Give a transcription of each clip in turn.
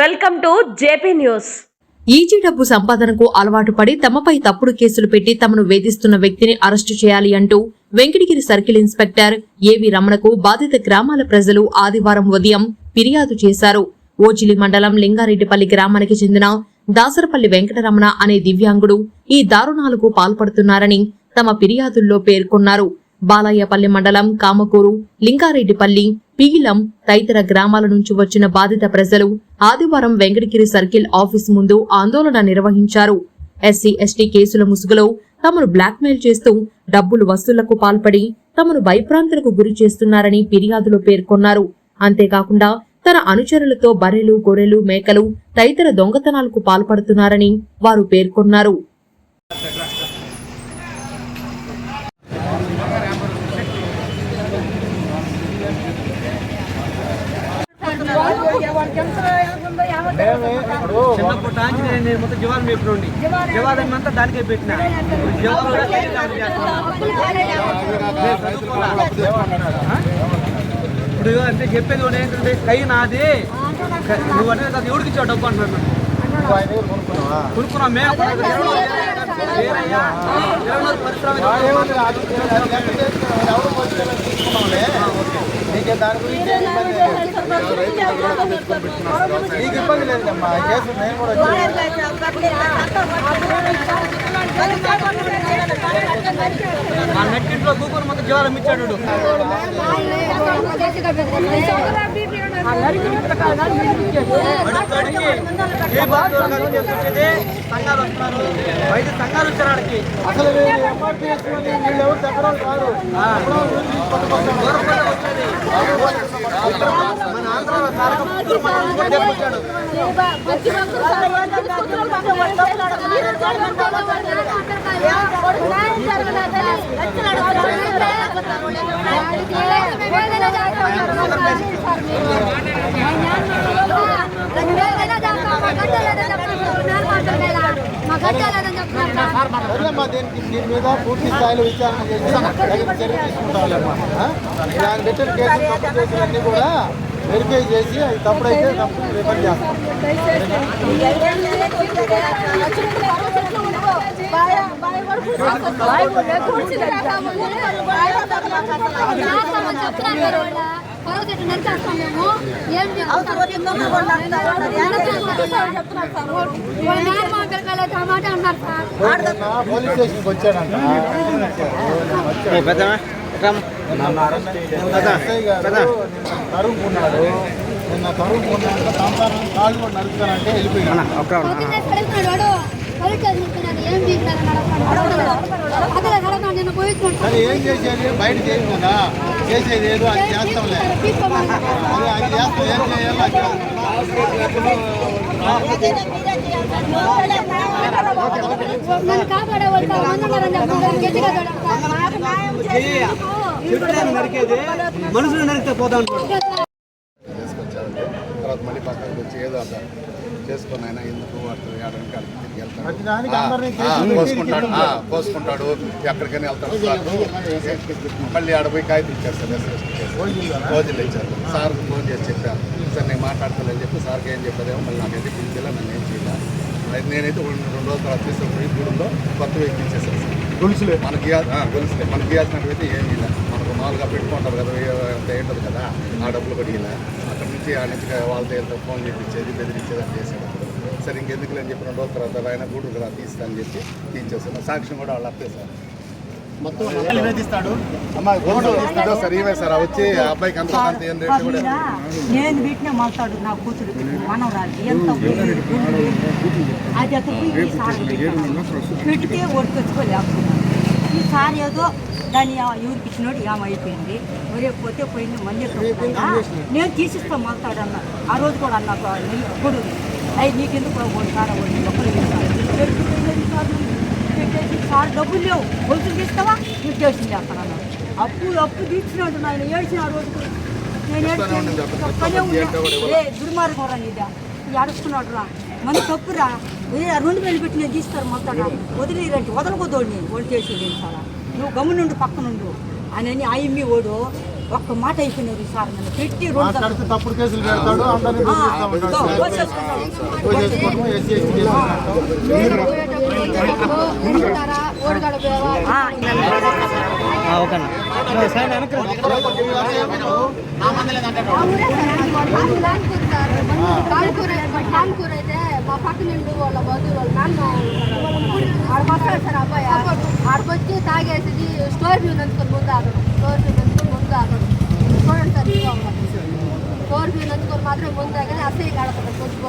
Welcome to JP news. Easy డబ్బు సంపాదనకు అలవాటు పడి తమపై తప్పుడు కేసులు పెట్టి తమను వేధిస్తున్న వ్యక్తిని అరెస్టు చేయాలి అంటూ వెంకటగిరి సర్కిల్ ఇన్స్పెక్టర్ ఏవి రమణకు బాధిత గ్రామాల ప్రజలు ఆదివారం ఉదయం ఫిర్యాదు చేశారు. ఓచిలి మండలం లింగారెడ్డిపల్లి గ్రామానికి చెందిన దాసరపల్లి వెంకటరమణ అనే దివ్యాంగుడు ఈ దారుణాలకు పాల్పడుతున్నారని తమ ఫిర్యాదుల్లో పేర్కొన్నారు. బాలయ్యపల్లి మండలం కామకూరు లింగారెడ్డిపల్లి పీగిలం తదితర గ్రామాల నుంచి వచ్చిన బాధిత ప్రజలు ఆదివారం వెంకటగిరి సర్కిల్ ఆఫీస్ ముందు ఆందోళన నిర్వహించారు. ఎస్సీ ఎస్టీ కేసుల ముసుగులో తమను బ్లాక్మెయిల్ చేస్తూ డబ్బులు వసూళ్ళకు పాల్పడి తమను భయభ్రాంతులకు గురి చేస్తున్నారని ఫిర్యాదులో పేర్కొన్నారు. అంతేకాకుండా తన అనుచరులతో బర్రెలు గొర్రెలు మేకలు తదితర దొంగతనాలకు పాల్పడుతున్నారని వారు పేర్కొన్నారు. చిన్నప్పుడు ఆంజనేయ మొత్తం జీవాలు మేపుకోండి జీవాలు అంతా దానికే పెట్టిన? ఇప్పుడు అంటే చెప్పేది కూడా ఏంటంటే కై నాది. నువ్వు అది ఎవరికి ఇచ్చావు డబ్బు అంటున్నాను కొనుక్కున్నాం. మేము కూడా దాని గురించి ఇబ్బంది నీకు ఇబ్బంది లేదమ్మా కేసు నేను కూడా ఆ నెట్టింట్లో గూగుల్ మొత్తం జీవాలు ఇచ్చాడు ఏ బాధ చేసుకొచ్చేది సంఘాలు వస్తున్నారు. బయట సంఘాలు వచ్చారు ఆడికి. అసలు వీళ్ళు ఎవరు కాదు వచ్చేది. మన ఆంధ్రాలో తారక పుత్తూరు మండలం కూడా తెప్పించాడు సరేమ్మా దీనికి దీని మీద పూర్తి స్థాయిలో విచారణ చేసి తగిన చర్య తీసుకుంటామమ్మా దాని పెట్టిన కేసు తప్పు కేసులన్నీ కూడా వెరిఫై చేసి అది తప్పుడైతే తప్పు రిఫర్ చేస్తాం టమాటా అన్నారు సార్. నిన్న పోలీస్ స్టేషన్కి వచ్చాడంట. ఎస్ఐ గారు నిన్న తరుముకున్నాడు నిన్న తరుముకున్నాక సంసారం కాళ్ళు కూడా నడుస్తానంటే ఏం చేసేది? బయట చేయం కదా. చేసేది ఏదో అది చేస్తాంలే. అది చేస్తాం ఏం చేయాలో? అది చెట్లను నరికేది మనుషులు నరికితే పోతా ఉంటాడు తర్వాత మళ్ళీ పక్కన వచ్చి ఏదో అట్లా చేసుకున్నాయినా ఎందుకు అట్లా ఏడనికి కోసుకుంటాడు ఆ, కోసుకుంటాడు ఎక్కడికైనా వెళ్తాడు. సార్ మళ్ళీ ఆడ పోయి కాగితం ఇచ్చారు సార్ రోజులు ఇచ్చారు. సార్ ఫోన్ చేసి చెప్పారు. సార్ నేను మాట్లాడుతానని చెప్పి సార్కి ఏం చెప్పారేమో మళ్ళీ నాకైతే పిలిచేలా నన్ను ఏం చేయాలి? అయితే నేనైతే రెండు రోజుల తర్వాత తీసుకుని గూడెంలో కొత్త వ్యక్తి ఇచ్చేసాను సార్. గొలుసులే. మనకి గొలుసులే. మనకి ఇవ్వాల్సినవి ఏమీ ఇలా మనకు మామూలుగా పెట్టుకుంటారు కదా అంత ఏంటది కదా ఆ డబ్బులు కూడా ఇలా అక్కడ నుంచి ఆ నుంచి వాళ్ళతో ఫోన్ చేయించేది బెదిరించేది అని చేసేది సరే ఇంకెందుకు అని చెప్పి రెండు రోజుల తర్వాత ఆయన గూడు రా తీస్తానని చెప్పి తీయించేస్తాను సాక్ష్యం కూడా వాళ్ళు అప్పే సార్. వేధిస్తాడు అమ్మ గొలుసు ఇదో సార్ ఇవే సార్ ఆ వచ్చి ఆ అబ్బాయికి అంత అంత ఏం రేటు కూడా నేను వీటినే మళ్తాడు నా కూతురు. మనవరాలు ఎంత అది అతను వీటికే ఒడికొచ్చుకోలేకున్నాను ఈసారి ఏదో దాన్ని ఎవరికి ఇచ్చినోడు ఏం అయిపోయింది. ఒరే పోతే పోయింది మళ్ళీ నేను తీసిస్తాను మళ్తాడు అన్న ఆ రోజు కూడా అన్న కొడు అవి నీకెందుకు ఒకసారి ఒకరు పెట్టేసి సార్ డబ్బులు లేవు. గొలుసులు తీస్తావా? నువ్వు చేసింది అక్కడ. అప్పు అప్పు తీర్చినాడు నాయన. ఏడ్చిన ఆ రోజు. నేను ఉన్నా. ఏ దుర్మార్గం రా నీదా? ఇది అడుస్తున్నాడు రా. మన తప్పురా ఏ రెండు వేలు పెట్టి నేను తీస్తారు మొత్తం వదిలేరంటే వదలకొద్దోడిని ఓడి చేసేది సారా నువ్వు గమ్మునుండు పక్కనుండు. అని ఇమ్మి ఓడు ఒక్క మాట అయిపోయినారు సార్ నన్ను. పెట్టి రెండు తప్పుడు కేసులు పెడతాడు కాల్కూర అయితే మా పక్క నుండి వాళ్ళ బంధువులు వాళ్ళ నాన్న ఆడికి వస్తాడు సార్ అబ్బాయి ఆడికి వచ్చి తాగేసి స్టోర్ వ్యూ నంచుకొని ముందు ఆగడం. స్టోర్ వ్యూ నంచుకొని ముందు ఆగడం చూడండి సార్ ఇదిగో ఒకటి. స్టోర్ వ్యూ నంచుకొని మాత్రం ముందు ఆగని అసహ్య కాడతాడు కొద్ది కొద్ది తాగితే వాడు ఏం మాట్లాడారు వాడు కూలి డబ్బులు లేకపోతే ఏదో పాపం ఎవరు వాడింది అసలు వాడిని ఇంకా లింగారెడ్డిపల్లి అంటే మనకి ఓజీ మండలం ఓజీ మండలం ఆరుగురు జాతకాడు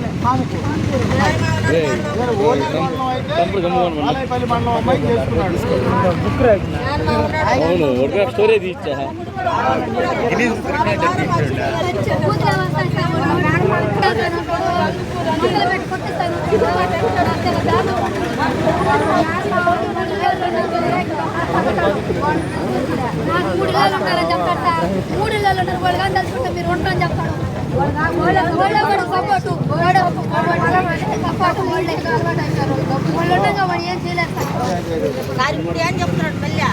ఇల్లు. మండలం. అమ్మాయి చేసుకున్నాడు అవును ఒక స్టోరేజ్ ఇచ్చా నాకు మూడు వేలు ఉంటారని చెప్తాడు సార్ మూడు వేలు ఉంటారు వాళ్ళు కానీ తెలుసుకుంటే మీరు ఉంటారని చెప్తాడు వాళ్ళే ఇప్పుడు ఏం చెప్తున్నాడు మళ్ళీ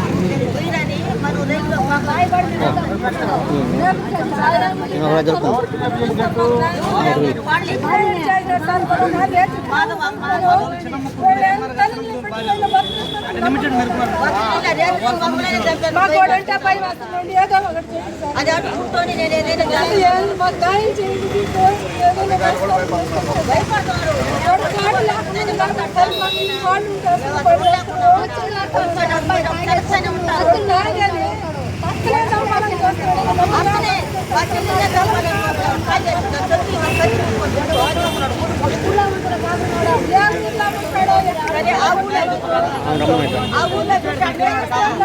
పోయిరని మనం రైల్లో అటు కూర్చొని నేను ఏదైనా అది ఎక్కడ ఏ మండలం వాడాచి మండలం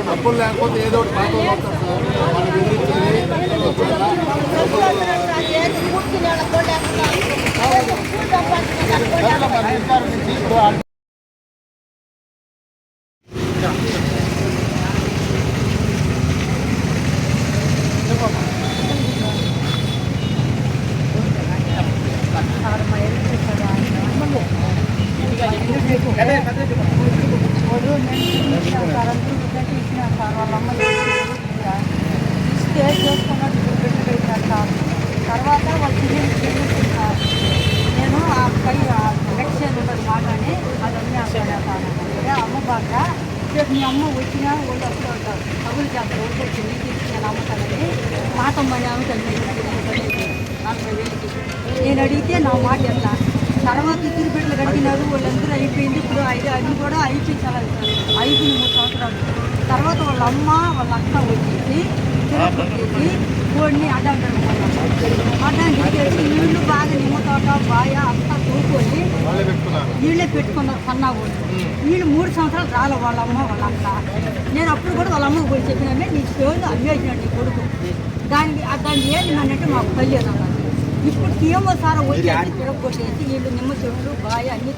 డబ్బులు లేకపోతే ఏదో ఒకటి పాపం పోతాం సార్ వాళ్ళు బెదిరించి మరి అధికారం నుంచి ఇప్పుడు ఆ ఇస్తే చేసుకున్నట్టు పెట్టిపోయినారు సార్ తర్వాత వాళ్ళు తిరిగి తిరిగిస్తున్నారు నేను ఆ పై ఎలక్షన్ ఉంటుంది బాగానే అదన్నీ రేపు మీ అమ్మ వచ్చినా వాళ్ళు అప్పుడు ఉంటారు కబులు చేస్తారు ఊరికి వచ్చింది నేను అమ్ముతానని మాతమ్మని అమ్ముతాను నలభై వేలకి నేను అడిగితే నా మాట ఎట్లా తర్వాత తిరుపతిలో కడిగినారు వాళ్ళందరూ అయిపోయింది ఇప్పుడు ఐదు అది కూడా అయిపోయించాలి ఐదు మూడు సంవత్సరాలు తర్వాత వాళ్ళ అమ్మ వాళ్ళ అక్క వచ్చేసి తిరగొట్టేసి కోడిని అడ్డం అడ్డం పెట్టేసి వీళ్ళు బాగా నిమ్మ తోట బాగా అంతా తూకొని వాళ్ళే పెట్టుకున్నారు. సన్నా వాళ్ళు వీళ్ళు మూడు సంవత్సరాలు రాలే వాళ్ళ అమ్మ వాళ్ళ అక్క. నేను అప్పుడు కూడా వాళ్ళ అమ్మకు పోయి చెప్పినామే నీ స్టోన్ అమ్మేసినాడు నీ కొడుకు. దానికి దాన్ని ఏది అంటే మాకు తెలియదు అన్నది ఇప్పుడు ఏమో సార్ వచ్చేసి తిరగొట్టేసి వీళ్ళు నిమ్మ చెట్లు బాయ అన్ని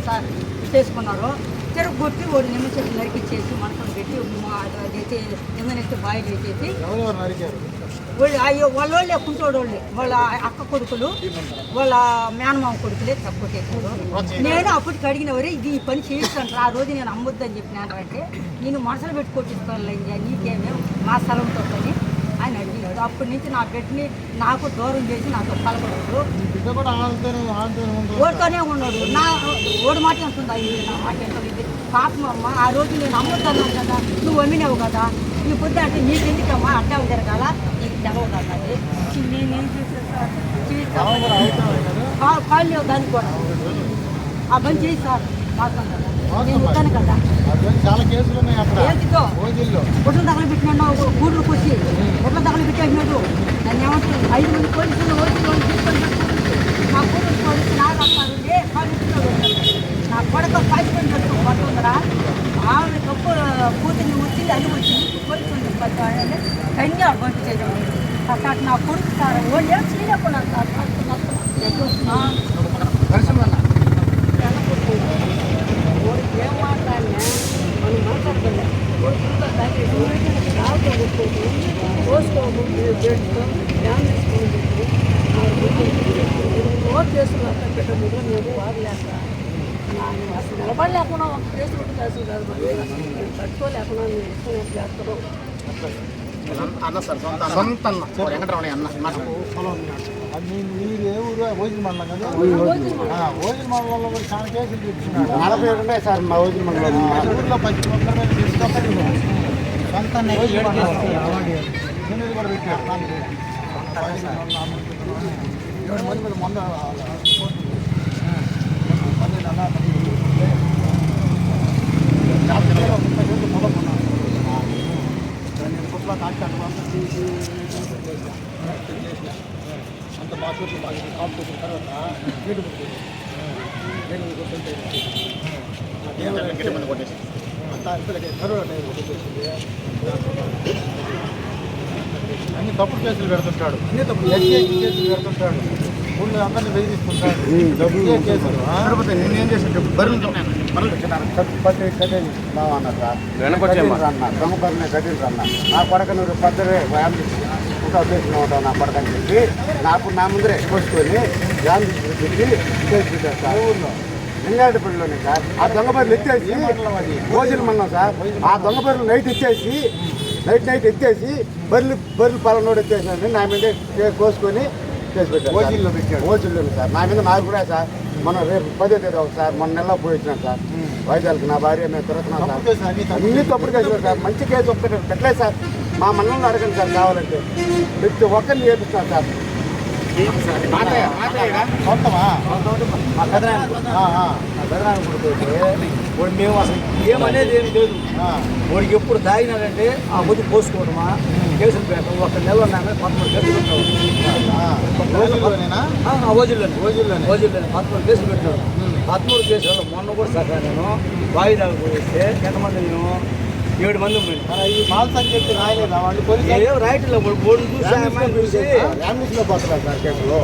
చేసుకున్నారు తిరగొట్టి వాడు నిమ్మ చెట్లు నరికిచ్చేసి మనసులు పెట్టి మా అదైతే నిమ్మనైతే ఎవరెవరు నరికారు? వాళ్ళు అయ్యో వాళ్ళ వాళ్ళే కుంటోడోళ్ళే. వాళ్ళ అక్క కొడుకులు వాళ్ళ మేనమామ కొడుకులే తక్కువ నేను అప్పటికి అడిగిన వరే ఇది ఈ పని చేయిస్తాను ఆ రోజు నేను అమ్మొద్దని చెప్పినాను అంటే నేను మనసులు పెట్టి నీకేమే మా స్థలంతో పని ఆయన అడిగినాడు. అప్పటి నుంచి నా బిడ్డని నాకు దూరం చేసి నాతో పలకూడదు. కూడా ఓడితోనే ఉన్నాడు. నా ఓడి మాట ఎంత ఉందా నా మాట ఎంత పాపం అమ్మ ఆ రోజు నేను అమ్ముతాను కదా నువ్వు అమ్మినావు కదా నీ పొద్దు అంటే నీకు ఎందుకమ్మా జరగాల నీకు తెలవు కదా అది నేనేం చేశాను కాళ్ళు లేవు దానికి కూడా ఆ పని చేయి సార్ నేను కదా చాలా కేసులు ఉన్నాయి ఓజీల్లో గుడ్లు తగలు పెట్టినాడు గూడ్లకు వచ్చి గుడ్లు తగలు పెట్టేసినాడు నన్ను ఏమంటారు ఐదు మంది పోలీసులు వాళ్ళు తీసుకొని. మా పోలీసు పోలీసు నాకు వస్తారు ఏ పోలీసులో. నా కొడుకు పాయిపోయిన పడుతుందరా ఆమె గొప్ప కూతుర్ని వచ్చి అది వచ్చింది పది అంటే కన్యా బొట్టు చేయడం. అక్కడ నా కొడుకు సార్ ఓళ్ళు చేయకుండా ఏం మాట్లాడినా మనం మాట్లాడుతున్నాం కోసుకోము ఓట్ చేస్తున్నారు పెట్టడం మేము వాడలేక అసలు నిలబడలేకుండా ఒక ప్లేస్ ఉంటుంది అసలు కాదు మరి. తట్టుకోలేకుండా మేము ఎక్కువ చేస్తున్నాం అన్న సార్ సొంత సొంత అన్న వెంకటరమణ అన్న. నాకు మీరు ఏ ఊరు ఓజిల్ మండలం కదా ఆ, ఓజిల్ మండలంలో కూడా చాలా కేసులు తెచ్చుకున్నాడు నలభై ఏడు ఉన్నాయి సార్. మా మండలం పచ్చి. సొంత కూడా మొన్న కోర్టు పన్నెండు అన్నా ముప్పై రోజులు పొలం కొన్నాను నేను కుట్ల కాంటాక్ట్ అంతా తీసి అంత మా చోట్ల బాగా కాంపిటీషన్ తర్వాత వీడు పుట్టింది నేను కొట్టుంటే మంది కొట్టేసి అంతా ఇప్పటికే కరోనా టైం కొట్టేసింది అన్ని. తప్పుడు కేసులు పెడుతుంటాడు అన్ని తప్పుడు ఎస్ఐకి కేసులు పెడుతుంటాడు ఊళ్ళో అందరినీ? తిరుపతి నేనేం చేసిన బరువులు బరువులు వచ్చినారు కట్టి కట్టేది బాగా అన్న సార్ కట్టిండ్రు అన్న ప్రముఖాన్ని కట్టిండ్రు అన్న నా కొడక నువ్వు పెద్దవే ఫ్యామిలీ ఇంకా చేసిన ఉంటావు నా కొడక అని చెప్పి నాకు నా ముందరే సార్ ఊళ్ళో లింగారెడ్డిపల్లిలోనే సార్. ఆ దొంగ బర్రెలు ఎత్తేసి భోజనం అన్నాం సార్. ఆ దొంగ బర్రెలు నైట్ ఎత్తేసి నైట్ నైట్ ఎత్తేసి బర్రెలు బర్రెలు పలానోడు ఎత్తేసాను నా మీద కే- కోసుకొని కేసు పెట్టారు సార్. ఓజీల్లో. ఓజీల్లోనే సార్. నా మీద నాకు కూడా సార్. మన రేపు పదో తేదీ ఒక సార్. మొన్న నెలలో పోయి వచ్చినాం సార్. వైజాగ్కి నా భార్య మేము తిరుగుతున్నాం సార్. అన్ని తప్పుడు కేసులు సార్. మంచి కేసు ఒక్కటి పెట్టలేదు సార్. మా మండలంలో అడగండి సార్ కావాలంటే. ప్రతి ఒక్కరిని చేపిస్తాను సార్. సొంతమా? మా కొడుకు వాడు మేము అసలు ఏమనేది ఏమి లేదు. వాడికి ఎప్పుడు తాగినాడంటే ఆ పొద్దు పోసుకోవడమా కేసులు పెట్టడం ఒక నెల ఉన్నాక పదమూడు కేసులు పెట్టాడు. ఓజిల్లోనే పదమూడు కేసులు పెట్టాడు. పదమూడు కేసులు మొన్న కూడా సహా నేను వాయిదాకు పోయిస్తే ఎంతమంది మేము ఏడు మంది రైట్లో బోర్డు చూసి ఆ అమ్మాయిని చూసి ఫ్యామిలీస్లో పోతలా సార్ కేసులో?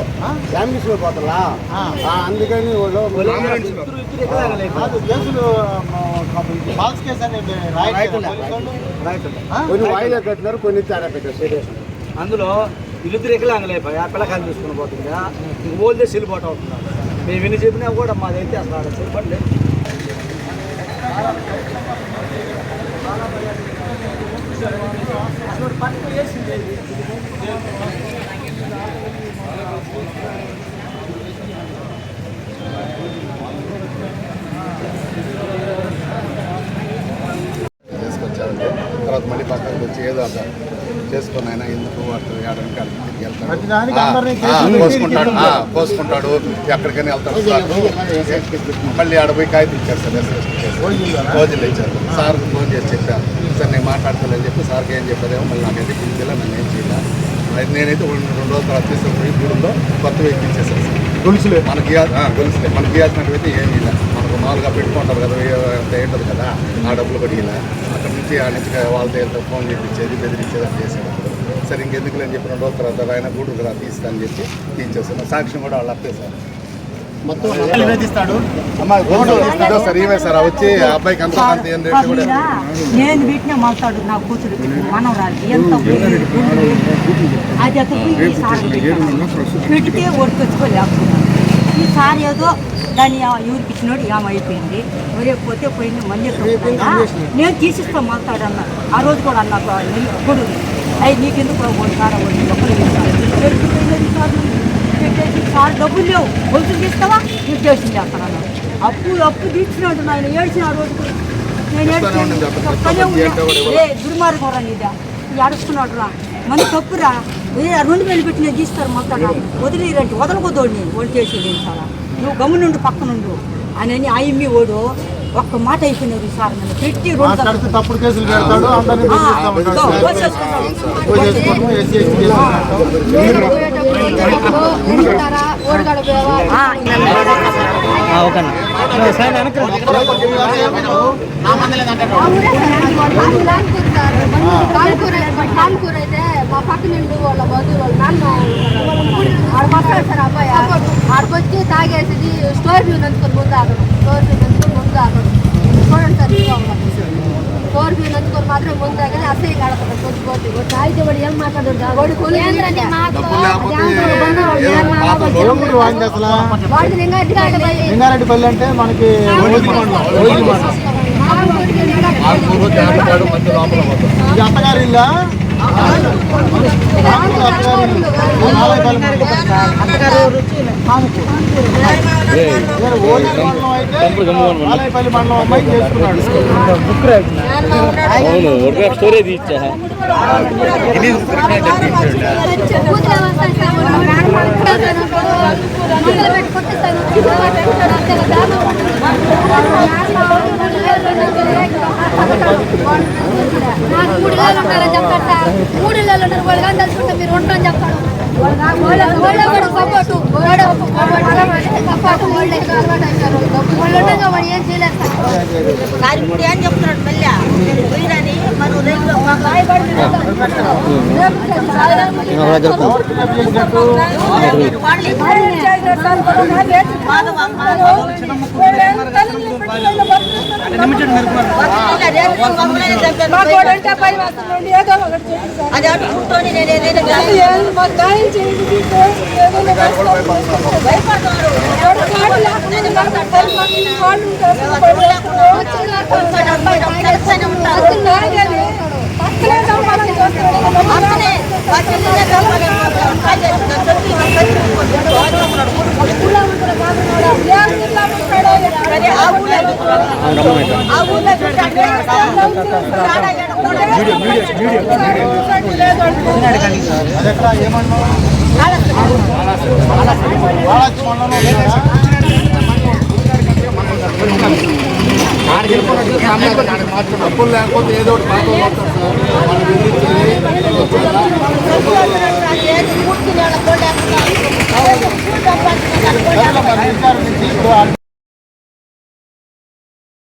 ఫ్యామిలీస్లో పోతలా? ఆ. ఆ, అందుకని వాళ్ళు కేసులు కేసు? కొన్ని వాయిదా కట్టినారు కొన్ని తేడా అందులో వీళ్ళిద్దరు ఎక్కలాగలేపా ఆ పిల్లకాయలు చూసుకుని పోతుందా ఓల్దే సెల్లిపోటు అవుతున్నారు మేము ఎన్ని చెప్పినా కూడా మాదైతే అసలు ఆడ లేదు చేసుకొచ్చారంటే తర్వాత మళ్ళీ పక్కనకి వచ్చి ఏదో ఒక చేసుకొని ఆయన ఎందుకు ఏడానికి అక్కడికి తిరిగి వెళ్తాడు. ఆ, కోసుకుంటాడు ఎక్కడికైనా వెళ్తాడు సార్ మళ్ళీ ఆడ పోయి కాగితం ఇచ్చారు సార్? రోజులు ఇచ్చారు సార్ ఫోన్ చేసి చెప్పాను సార్ నేను మాట్లాడతానని చెప్పి సార్కి ఏం చెప్పేదేమో మళ్ళీ నాకైతే పిలిచేలా నన్ను ఏం చేయాలి. అది నేనైతే రెండు రోజుల తర్వాత తీసుకుని గూడెంలో కొత్త ఎక్కించేసాను సార్. గొలుసులే? మనకి గొలుసులే. మనకి ఇవ్వాల్సినటువంటి ఏమీ ఇలా మనకు మామూలుగా పెట్టుకుంటారు కదా ఏ- ఏంటది కదా ఆ డబ్బులు కూడా ఇలా అక్కడ నుంచి ఆ నుంచి వాళ్ళతో వెళ్తే ఫోన్ చేయించేది బెదిరించేది అని చేసేది సరే ఇంకెందుకు అని చెప్పి రెండు రోజుల తర్వాత ఆయన గూడు కదా తీస్తానని చెప్పి తీయించేస్తాను సాక్ష్యం కూడా వాళ్ళు అప్పే సార్. మొత్తం సార్ సార్ వచ్చి అబ్బాయికి అంత అంత నేను వీటినే మాట్లాడు నా కూతురు మనవరాలు ఎంత అది సార్ వీటికే ఒడికొచ్చుకోలేకున్నాను ఈ సార్ ఏదో దాన్ని ఎవరికి ఇచ్చినోడు ఏమైపోయింది ఒరే పోతే పోయింది మళ్ళీ. నేను తీసిస్తాను మాట్లాడు అన్న. ఆ రోజు కూడా అన్న కొడుకు. అవి నీకెందుకు? ఒకటి సార్ ఒకటి ఒక్కరు పెట్టేసి సార్ డబ్బులు లేవు. గొలుసు తీస్తావా? నీకు చేసింది చేస్తాను అప్పు అప్పు తీర్చినట్టు ఆయన ఏడ్చిన ఆ రోజు. నేను. కూడా ఏ దుర్మార్గం రా నీదా? అడుస్తున్నాడు రా. మన తప్పురా. రెండు వేలు పెట్టి నేను తీస్తారు మొత్తం వదిలేరంటే వదలకొద్దోడిని ఓడి చేసేది చాలా నువ్వు గమ్మునుండు పక్కనుండు. అని ఆయమ్మి ఓడు. ఒక్క మాట అయిపోయినారు సార్ నన్ను పెట్టి తప్పుడు కేసులు పెడతాడు కాల్కూర అయితే మా పక్క నుండి వాళ్ళ బంధువులు వాళ్ళ నాన్న ఆడ వస్తాడు సార్ అబ్బాయి ఆడకొచ్చి తాగేసి స్టోర్ వ్యూ నంచుకొని ముందు ఆగడం స్టోర్ వ్యూ ఆగడం చూడండి సార్ ఇదిగో స్టోర్ వ్యూ నంచుకొని మాత్రం ముందు ఆగని అసహ్య కడతాడు కొద్ది కొద్ది కొద్ది తాగితే వాడు ఏం మాట్లాడు వాడు కొలు డబ్బులు లేకపోతే పొలంగుడి వాడింది అసలు వాడికి లింగారెడ్డి లింగారెడ్డిపల్లి అంటే మనకి అత్తగారి ఇల్లా అవును మండలం అయితే తీచ్చా ఇది చేసుకున్నాడు అవును ఒక స్టోరీ తీర్చా నాకు మూడు వేలు ఉండాలని మూడు వేలు ఉన్నారు వాళ్ళు కానీ మీరు ఉంటారని చెప్తాడు. వాళ్ళే కూడా సపోర్టు. వాడే సపోర్టు వాళ్ళు ఎక్కువ అలవాటు అయిపోయారు వాళ్ళు ఉండగా వాడు ఏం చేయలేదు ఇప్పుడు ఏం చెప్తున్నాడు మళ్ళీ? పోయినని మనం రైల్లో లిమిటెడ్ అది అప్పులు డబ్బులు లేకపోతే ఏదో ఒకటి పాపం సార్ ఇప్పుడు